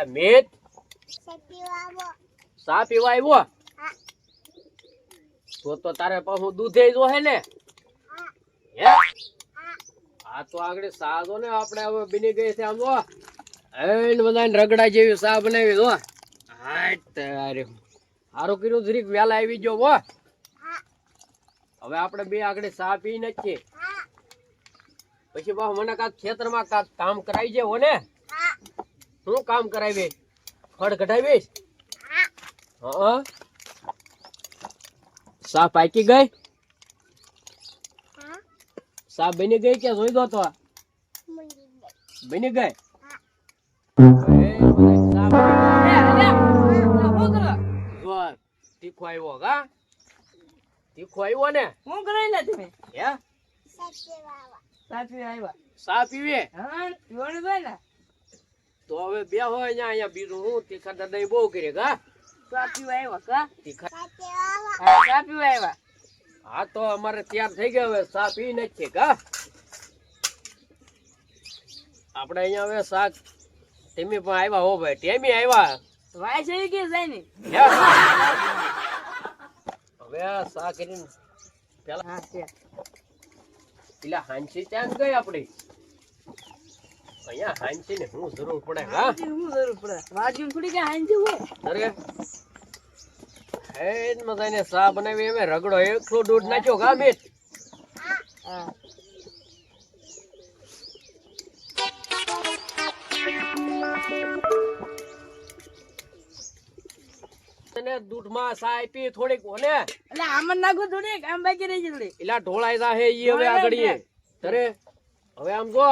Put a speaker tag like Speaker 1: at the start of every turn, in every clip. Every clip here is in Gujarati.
Speaker 1: એટલે મેત. સા પીવા આવ્યો તો તો તારે પાછું દૂધે જો હે ને? આ તો આગળ સા જો ને, આપણે હવે બની ગઈ છે આમ જો એન બધાને રગડા જેવી સા બનાવી જો હા તારે. હારું કર્યું, જરીક વેલા આવી ગયો હો. હવે આપણે બે આગળ સા પી નથી પછી બા મને કાંક ખેતરમાં કાંક કામ કરાવી હો ને. શું કામ કરાવી ફળ કઢાવીશ? હા. સા પાકી ગઈ? સા બની ગઈ કે જોઈ દો તો બની ગઈ? સા તીખો આવ્યો કા તીખો આવ્યો ને?
Speaker 2: હું કરાયેલા તમે?
Speaker 1: હે?
Speaker 2: સાચવી આવ્યા?
Speaker 1: સા પીવે?
Speaker 2: હા પીવાનું ભાઈ ને.
Speaker 1: તો હવે બે હોય અહીંયા અહીંયા બીજું હું તીખા દાદા બહુ કરે કા
Speaker 2: ચા આવ્યા કા?
Speaker 1: તીખા
Speaker 2: હા આવ્યા.
Speaker 1: હા તો અમારે તૈયાર થઈ ગયો હવે સા પી નથી કા આપણે અહીંયા હવે શાક ટેમી પણ આવ્યા હો ભાઈ ટેમી આવ્યા.
Speaker 2: વાય છે કે જાય ને?
Speaker 1: હવે આ શાક કરીને પેલા પેલા હાંસી ત્યાં ગઈ આપડી અહીંયા હાંસી ને હું જરૂર પડે હા?
Speaker 2: હું જરૂર પડે. વાજી થોડી કે હાંજી હોય
Speaker 1: અરે હે મજાને સા બનાવી એમે રગડો એકલો દૂધ નાખ્યો ગા મીત
Speaker 2: હા.
Speaker 1: અને દૂધમાં સા આપી થોડીક ઓને?
Speaker 2: એટલે આમન નાખો થોડી આમ બાકી રહી છે થોડી
Speaker 1: એલા ઢોળાઈ જાહે ઈ હવે આગળ. અરે હવે આમ જો.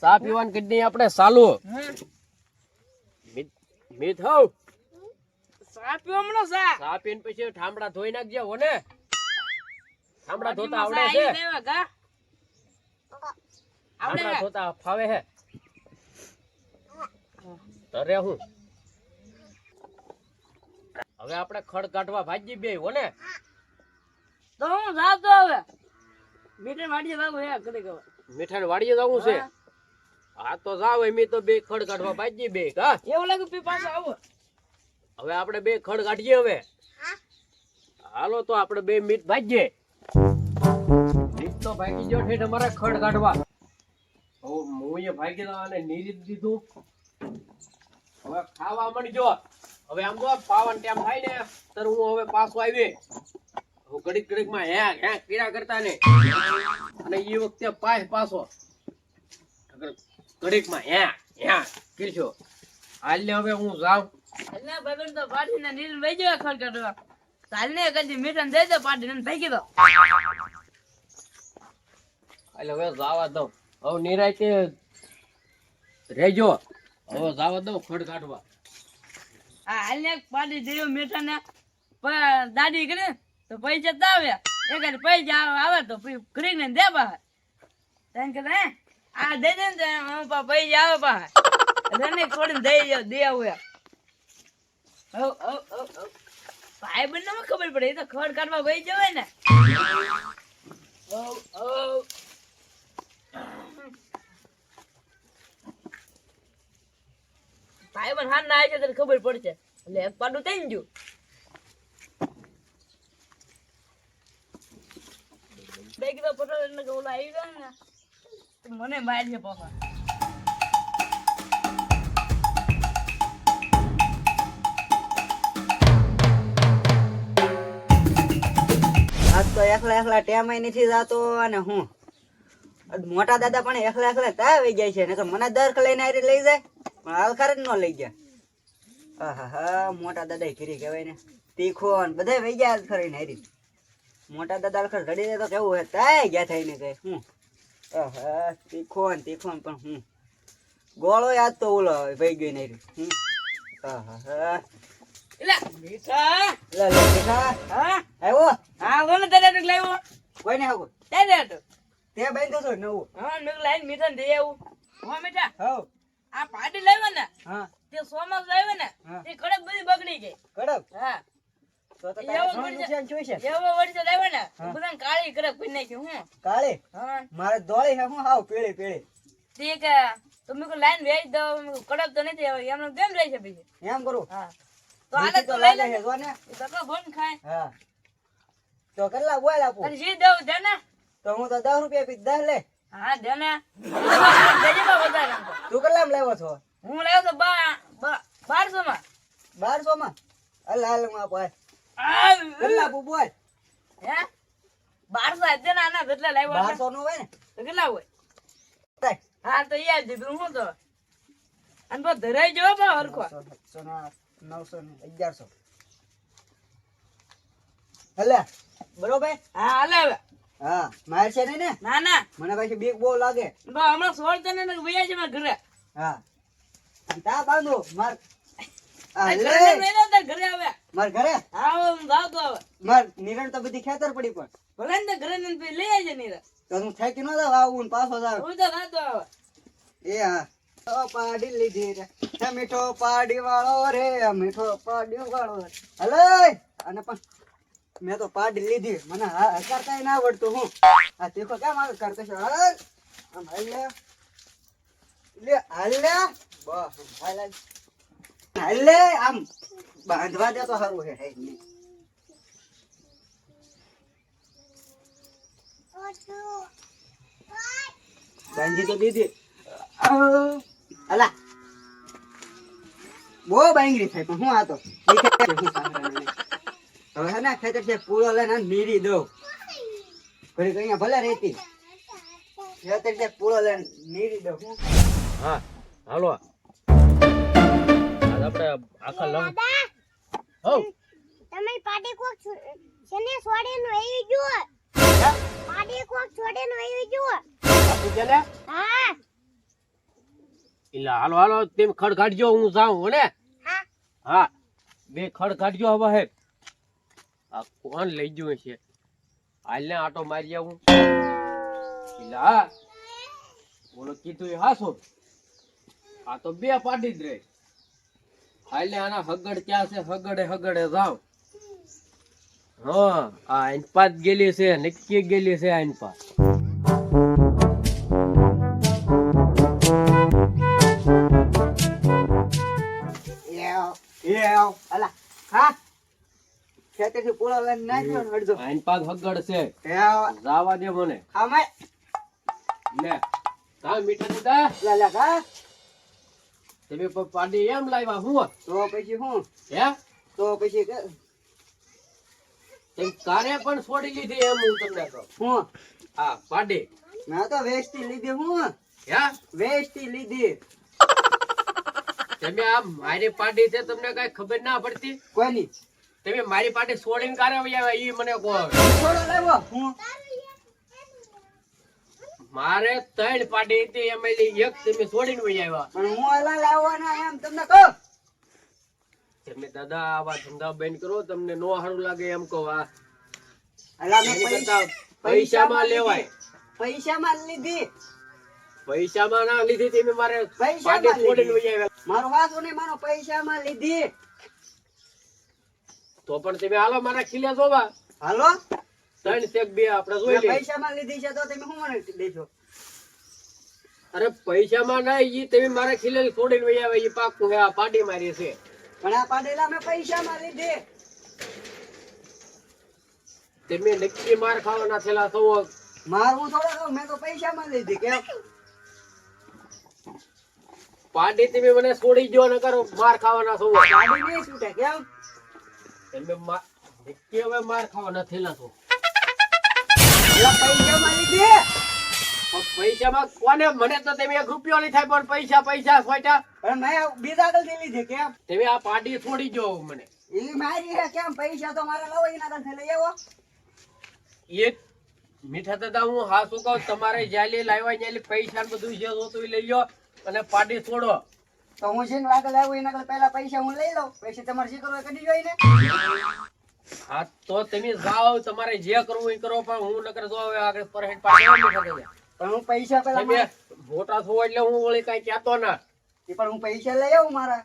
Speaker 1: સા પીવાની કિડની આપણે સાલુ મીઠ મીત
Speaker 2: સા પીવા સા
Speaker 1: સા પીન પછી ઠામડા ધોઈ નાખજે હોને ઠામડા ધોતા આવડે છે.
Speaker 2: આવડે.
Speaker 1: ધોતા ફાવે હે. તરે હું. હવે આપણે ખડ કાઢવા ભાજી બે હોને
Speaker 2: તો હું જાતો હવે. મીઠે વાડીએ જાવું હે કદી કહો
Speaker 1: મીઠાને વાડીએ જાવું છે. હા તો જાવ એમ તો બે ખડ કાઢવા ભાજી બે હા?
Speaker 2: એવું લાગે પી પાછો આવો.
Speaker 1: હવે આપણે બે ખડ કાઢીએ હવે. હાલો તો આપણે બે મીટ ભાજીએ. મીટ તો ભાગી જો ઠેઠ અમારે ખડ કાઢવા. હું એ ભાગી દઉં અને નીરીત દીધું. હવે ખાવા મળજો હવે આમ તો પાવન ટાઈમ થાય ને તર હું હવે પાછો આવી હું ઘડીક ઘડીકમાં હે હે પીડા કરતા ને. અને એ વખતે પાસ પાછો. ઘડીકમાં હે હે કીધો. હાલ હવે હું જાઉં.
Speaker 2: એટલે ભાઈ તો પાડીને નીલ વહી જાય ખડ કાઢવા ચાલ ને કદી મીઠન દે દે પાડીને ફેંકી દો
Speaker 1: એટલે હવે જાવા દો હવે નિરાયતે રેજો હવે જાવા દો ખડ કાઢવા.
Speaker 2: આ હાલ ને પાડી દેવ મીઠા ને દાડી કરે તો પૈસા દાવે આવ્યા એ કરે પૈસા આવે- તો પછી દે બહાર. તને કે આ દે દે ને તો પા પૈસા જાવ પા રને છોડીને દઈ જાવ દે આવું હવ હવ હવ ભાઈ બંને ખબર પડે તો ખડ કાઢવા વહી જવાય ને. ઓ ઓ. ભાઈ બંધ હાર ના આવે છે તને ખબર પડશે. એટલે એક પાડું થઈ ગયું બે કિલો પટોળ એટલે ઓલા આવી ગયા ને. મને માર છે પપ્પા
Speaker 3: આજ તો એકલા એકલા ટેમ નથી જાતો અને હું. મોટા દાદા પણ એકલા એકલા તા આવી જાય છે. નકર મને દર્ક લઈને આરે લઈ જાય, પણ હાલ જ ન લઈ ગયા આહાહા, મોટા દાદા ઘીરી કહેવાય ને, તીખો ને બધા વહી ગયા હાલ ખરીને હારી. મોટા દાદા ખરે રડી દે તો કેવું હે તાય ગયા થઈને કહે હું. તીખો ને તીખો ને પણ હું. ગોળો યાદ તો ઓલો ભાઈ ગઈ નહીં હું.
Speaker 2: મીઠા.
Speaker 3: લે લે બેટા
Speaker 2: હા?
Speaker 3: આવ્યો?
Speaker 2: હા કોને તારે આટલું લાવ્યો?
Speaker 3: કોઈને આવું.
Speaker 2: તારે આટલું
Speaker 3: તે નવું.
Speaker 2: હા મેં લાઈન મીઠા ને દઈ આવું. હા મીઠા.
Speaker 3: હવ.
Speaker 2: આ પાટી લાવ્યો ને
Speaker 3: હા.
Speaker 2: તે સોમાસ લાવ્યો ને તે કડક બધી બગડી ગઈ.
Speaker 3: કડક?
Speaker 2: હા.
Speaker 3: મારે દોડી હે. હું. હાવ પીળી પીળી.
Speaker 2: તે કે તો લાઈન વેચ દઉં કડક તો નથી હવે એમને કેમ રહે છે પછી.
Speaker 3: એમ કરું?
Speaker 2: હા. તો હાલે તો
Speaker 3: તો
Speaker 2: લઈ લે
Speaker 3: જો ને.
Speaker 2: તો કહો ખાય.
Speaker 3: હા. તો કેટલા બોલ આપું?
Speaker 2: અને જી દઉં દે ને.
Speaker 3: તો હું તો દસ રૂપિયા પી દસ લે
Speaker 2: હા દે ને. તો.
Speaker 3: કેટલામાં લાવ્યો છો?
Speaker 2: હું લાવ્યો તો બા બા- બારસો માં
Speaker 3: બારસો માં હાલ હાલ હું આપો. કેટલા આપું
Speaker 2: હે? બારસો હજાર ના આના કેટલા લાવ્યો
Speaker 3: બારસો નું હોય ને?
Speaker 2: તો કેટલા હોય? હા તો યાદ દીધું હું તો? અને બસ ધરાઈ જવો બા હરખો.
Speaker 3: નવસો, ને આઠ, નવસો ને અગિયારસો. હલે બરોબર
Speaker 2: હા હાલે હવે.
Speaker 3: હા માર છે ને?
Speaker 2: ના ના.
Speaker 3: મને પછી બીક બહુ લાગે.
Speaker 2: હમણાં સોળ તને ને વૈયા છે મારા ઘરે.
Speaker 3: હા. તા બાંધો માર.
Speaker 2: ઘરે આવે.
Speaker 3: માર ઘરે?
Speaker 2: આવો હવે તો
Speaker 3: માર નિરણ તો બધી ખેતર પડી પણ.
Speaker 2: ભલે ને ઘરે ને લઈ આવજે નીરા
Speaker 3: તો હું થાકી ન જાવ આવું ને પાછો જાવ
Speaker 2: હું તો જાતો હવે.
Speaker 3: એ હા. તો પાડી લીધી રે. મીઠો પાડી વાળો રે મીઠો પાડી વાળો હલે! અને પણ મેં તો પાડી લીધી. મને હા કરતા ના આવડતું હું. આ તીખો કેમ આવે? કરતો છો. હાલ! આમ હાલ લે હાલ લે બસ હાલ હાલ આમ બાંધવા દે તો સારું હે બાંધી તો દીધી. અલા. બહુ બાંગરી થાય, પણ હું આ તો હવે હે ને, ખેતર છે પૂરો લઈને મીરી દો ઘડીક અહીંયા ભલે રહેતી. ખેતર છે પૂરો લઈને મીરી દઉં, હું.
Speaker 1: હા, હાલો આપણે આખા લંગ હો.
Speaker 4: તમે પાડી કોક છેને શેને છોડીને આવી જો પાડી કોક છોડીને આવી જો
Speaker 1: આપું કે
Speaker 4: હા.
Speaker 1: ઇલા હાલો હાલો તેમ ખડ કાઢજો હું જાઉં હોને
Speaker 4: હા.
Speaker 1: હા. બે ખડ કાઢજો હવે હે. આ કોણ લઈ ગયો છે? હાલને આટો મારી આવું. ઇલા બોલો કીધું એ હાસો આ તો બે પાડી જ રહે. ને આના હગડ ક્યાં છે? હગડે હગડે જાવ. હા આ અનપાત ગેલી છે નક્કી ગેલી છે
Speaker 3: એવ અલા હા? ખેતરથી પૂરો લઈને નાખ્યો
Speaker 1: હગડ છે. જાવા દે મને.
Speaker 3: ખામે
Speaker 1: લે મીઠા દીધા.
Speaker 3: લા લા કા
Speaker 1: તમે પાડી એમ લાવ્યા હું
Speaker 3: તો પછી હું?
Speaker 1: હે?
Speaker 3: તો પછી
Speaker 1: તેમ કારે પણ છોડી લીધી એમ હું તમને કહું.
Speaker 3: હું?
Speaker 1: હા પાડી.
Speaker 3: મેં તો વેસ્ટી લીધી હું
Speaker 1: હે.
Speaker 3: વેસ્ટી લીધી.
Speaker 1: તમે આ મારી પાડી છે તમને કઈ ખબર ના પડતી?
Speaker 3: કોઈની?
Speaker 1: તમે મારી પાડી છોડીને કારે આવ્યા એ મને કહો
Speaker 3: છોડો લાવ્યો. હું?
Speaker 1: મારે ત્રણ પાડી હતી એમાં એક તમે છોડીને વહી આવ્યા.
Speaker 3: પણ હું અલા લાવવાના એમ તમને કહો?
Speaker 1: તમે દાદા આવા ધંધા બેન કરો તમને નો સારું લાગે એમ કહો આ. પૈસામાં લેવાય.
Speaker 3: પૈસામાં લીધી.
Speaker 1: પૈસામાં ના લીધી તમે મારે
Speaker 3: પૈસામાં
Speaker 1: છોડીને. વહી આવ્યા.
Speaker 3: મારો વાતો નહીં મારો પૈસામાં લીધી.
Speaker 1: તો પણ તમે હાલો મારા ખીલે જોવા
Speaker 3: હાલો?
Speaker 1: ત્રણ શેક બે આપણે જોઈ
Speaker 3: મેં પૈસામાં લીધી છે તો તમે શું મને દેશો
Speaker 1: અરે પૈસામાં નહીં ઈ તમે મારા ખીલેલ છોડીને વહી આવે ઈ પાકું હે આ પાડી મારી છે.
Speaker 3: પણ આ પાડેલા મેં પૈસામાં લીધી.
Speaker 1: તમે નક્કી માર ખાવાના થયેલા છો
Speaker 3: મારવું થોડો કહું મેં તો પૈસામાં લીધી કે
Speaker 1: પાડી તમે મને છોડી દો ને કરો માર ખાવાના છો
Speaker 3: પાડી નહીં છૂટે કેમ?
Speaker 1: તમે મા- નક્કી હવે માર ખાવાના થયેલા છો
Speaker 3: પેલા પૈસામાં લીધી.
Speaker 1: પણ પૈસામાં કોને? મને તો તમે એક રૂપિયો નહીં થાય પણ પૈસા પૈસા સોટા
Speaker 3: મેં બીજા આગળથી લીધી કેમ
Speaker 1: તમે આ પાડી છોડી ગયો મને.
Speaker 3: એ મારી હે કેમ? પૈસા તો મારા લવો એના આગળથી લઈ આવો.
Speaker 1: એક મીઠા દાદા હું હા શું કહું તમારે જાલી લાવ્યા જ્યાંલી પૈસા બધું જે જોતું લઈ લો અને પાર્ટી છોડો.
Speaker 3: તો હું જેને આગળ લાવું એના આગળ પહેલા પૈસા હું લઈ લઉં. પછી તમારે જે કરવું કરી જોઈ ને
Speaker 1: હા તો તમે જાઓ તમારે જે કરવું એ કરો પણ હું નકર જો હવે આગળ પરહેટ પાડી
Speaker 3: પણ હું પૈસા પેલા
Speaker 1: તમે મોટા થવો એટલે હું વળી કઈ કહેતો ના.
Speaker 3: એ પણ હું પૈસા લઈ આવું મારા.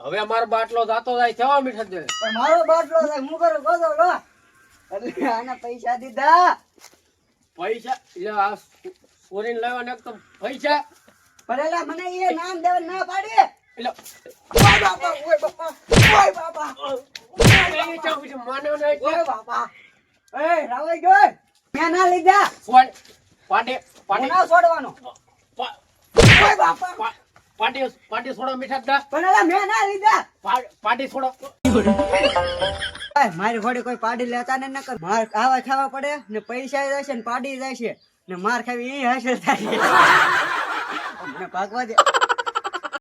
Speaker 1: હવે મારો બાટલો જાતો જાય થવા મીઠા દે
Speaker 3: પણ મારો બાટલો જાય હું કરું? ગોદો લો એટલે આના પૈસા દીધા.
Speaker 1: પૈસા એટલે આ સોરીન લેવા ને તો પૈસા.
Speaker 3: એલા મને એ નામ દેવા ના પાડી.
Speaker 1: એટલે
Speaker 3: બાપા ઓય બાપા ઓય બાપા. મારી ઘોડી કોઈ પાડી લેતા ને નકર માર ખાવા ખાવા પડે ને પૈસા જાય છે ને પાડી જાય છે ને માર ખાવી એ હાસિલ થાય ભાગવા દે.